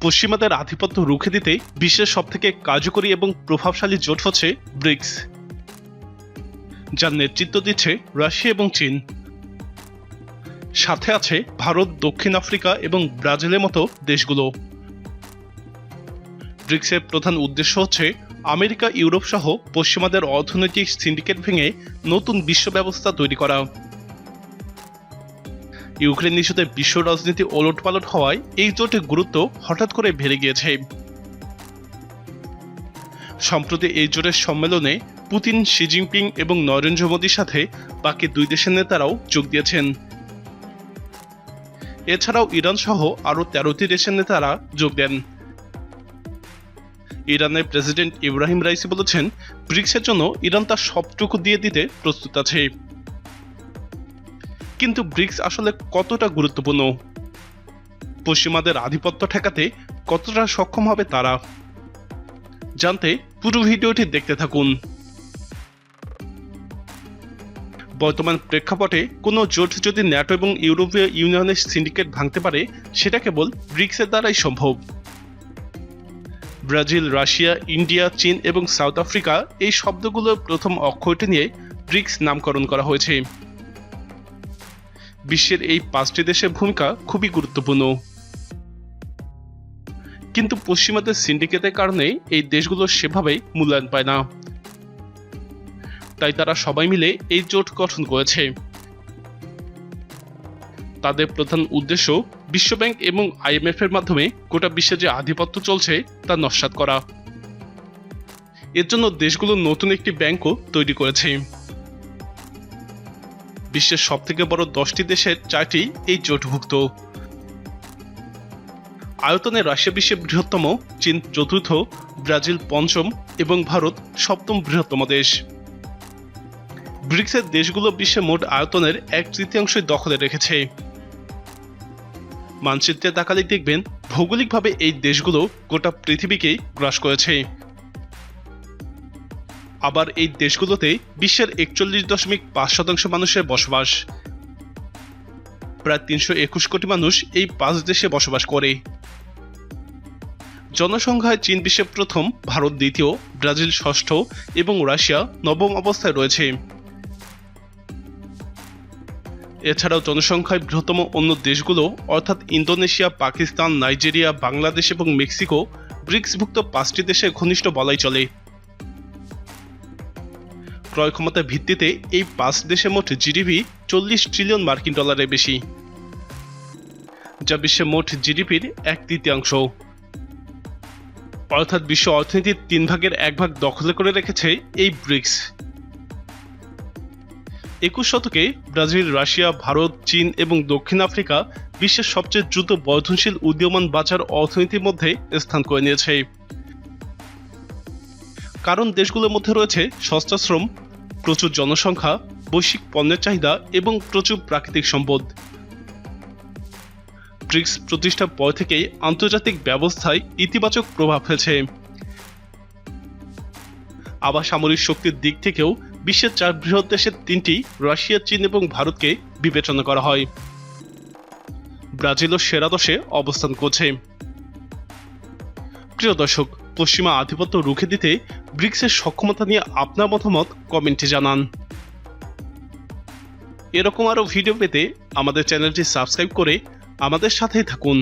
পশ্চিমাদের আধিপত্য রুখে দিতে বিশ্বের সবথেকে কার্যকরী এবং প্রভাবশালী জোট হচ্ছে ব্রিক্স, যার নেতৃত্ব দিচ্ছে রাশিয়া এবং চীন। সাথে আছে ভারত, দক্ষিণ আফ্রিকা এবং ব্রাজিলের মতো দেশগুলো। ব্রিক্সের প্রধান উদ্দেশ্য হচ্ছে আমেরিকা, ইউরোপ সহ পশ্চিমাদের অর্থনৈতিক সিন্ডিকেট ভেঙে নতুন বিশ্ব ব্যবস্থা তৈরি করা। ইউক্রেন ইস্যুতে বিশ্ব রাজনীতি ওলটপালট হওয়ায় এই জোটের গুরুত্ব হঠাৎ করে বেড়ে গিয়েছে। সম্প্রতি এই জোটের সম্মেলনে পুতিন, শি জিনপিং এবং নরেন্দ্র মোদীর সাথে বাকি দুই দেশের নেতারাও যোগ দিয়েছেন। এছাড়াও ইরান সহ আরও তেরোটি দেশের নেতারা যোগ দেন। ইরানের প্রেসিডেন্ট ইব্রাহিম রাইসি বলেছেন, ব্রিক্সের জন্য ইরান তার সবটুকু দিয়ে দিতে প্রস্তুত আছে। কিন্তু ব্রিক্স আসলে কতটা গুরুত্বপূর্ণ? পশ্চিমাদের আধিপত্য ঠেকাতে কতটা সক্ষম হবে তারা? জানতে পুরো ভিডিওটি দেখতে থাকুন। বর্তমান প্রেক্ষাপটে কোনো জোট যদি ন্যাটো এবং ইউরোপীয় ইউনিয়নের সিন্ডিকেট ভাঙতে পারে, সেটা কেবল ব্রিক্সের দ্বারাই সম্ভব। ব্রাজিল, রাশিয়া, ইন্ডিয়া, চীন এবং সাউথ আফ্রিকা এই শব্দগুলোর প্রথম অক্ষরটি নিয়ে ব্রিক্স নামকরণ করা হয়েছে। বিশ্বের এই পাঁচটি দেশের ভূমিকা খুবই গুরুত্বপূর্ণ। কিন্তু পশ্চিমাদের সিন্ডিকেটের কারণে এই দেশগুলো সেভাবেই মূল্যায়ন পায় না। তাই তারা সবাই মিলে এই জোট গঠন করেছে। তাদের প্রধান উদ্দেশ্য বিশ্বব্যাংক এবং আইএমএফ এর মাধ্যমে গোটা বিশ্বে যে আধিপত্য চলছে তা নস্বাত করা। এর জন্য দেশগুলো নতুন একটি ব্যাংকও তৈরি করেছে। বিশ্বের সব থেকে বড় দশটি দেশের চারটি এই জোটভুক্ত। আয়তনে রাশিয়া বিশ্বের বৃহত্তম, চীন চতুর্থ, ব্রাজিল পঞ্চম এবং ভারত সপ্তম বৃহত্তম দেশ। ব্রিক্সের দেশগুলো বিশ্বে মোট আয়তনের এক তৃতীয়াংশই দখলে রেখেছে। মানচিত্রে তাকালে দেখবেন, ভৌগোলিকভাবে এই দেশগুলো গোটা পৃথিবীকেই গ্রাস করেছে। আবার এই দেশগুলোতে বিশ্বের একচল্লিশ দশমিক পাঁচ শতাংশ মানুষের বসবাস। প্রায় তিনশো একুশ কোটি মানুষ এই পাঁচ দেশে বসবাস করে। জনসংখ্যায় চীন বিশ্বের প্রথম, ভারত দ্বিতীয়, ব্রাজিল ষষ্ঠ এবং রাশিয়া নবম অবস্থায় রয়েছে। এছাড়াও জনসংখ্যায় বৃহত্তম অন্য দেশগুলো, অর্থাৎ ইন্দোনেশিয়া, পাকিস্তান, নাইজেরিয়া, বাংলাদেশ এবং মেক্সিকো, ব্রিক্সভুক্ত পাঁচটি দেশে ঘনিষ্ঠ বলাই চলে। ক্রয় ক্ষমতার ভিত্তিতে এই পাঁচ দেশে মোট জিডিপি চল্লিশ ট্রিলিয়ন মার্কিন ডলারের বেশি, যা বিশ্বের মোট জিডিপির এক তৃতীয়াংশ। অর্থাৎ বিশ্ব অর্থনীতির তিন ভাগের এক ভাগ দখলে করে রেখেছে এই ব্রিক্স। একুশ শতকে ব্রাজিল, রাশিয়া, ভারত, চীন এবং দক্ষিণ আফ্রিকা বিশ্বের সবচেয়ে দ্রুত বর্ধনশীল উদীয়মান বাজার অর্থনীতির মধ্যে স্থান করে নিয়েছে। কারণ দেশগুলোর মধ্যে রয়েছে সস্তা শ্রম, প্রচুর জনসংখ্যা, বৈশ্বিক পণ্যের চাহিদা এবং প্রচুর প্রাকৃতিক সম্পদ। ব্রিক্স প্রতিষ্ঠার পর থেকেই আন্তর্জাতিক ব্যবস্থায় ইতিবাচক প্রভাব ফেলছে। আবার সামরিক শক্তির দিক থেকেও বিশ্বের চার বৃহৎ দেশের তিনটি, রাশিয়া, চীন এবং ভারতকে বিবেচনা করা হয়। ব্রাজিলও সেরা দশে অবস্থান করছে। প্রিয় দর্শক পশ্চিমা আধিপত্য রুখে দিতে ব্রিক্সের সক্ষমতা নিয়ে আপনার মতামত কমেন্টে জানান। এরকম আরও ভিডিও পেতে আমাদের চ্যানেলটি সাবস্ক্রাইব করে আমাদের সাথেই থাকুন।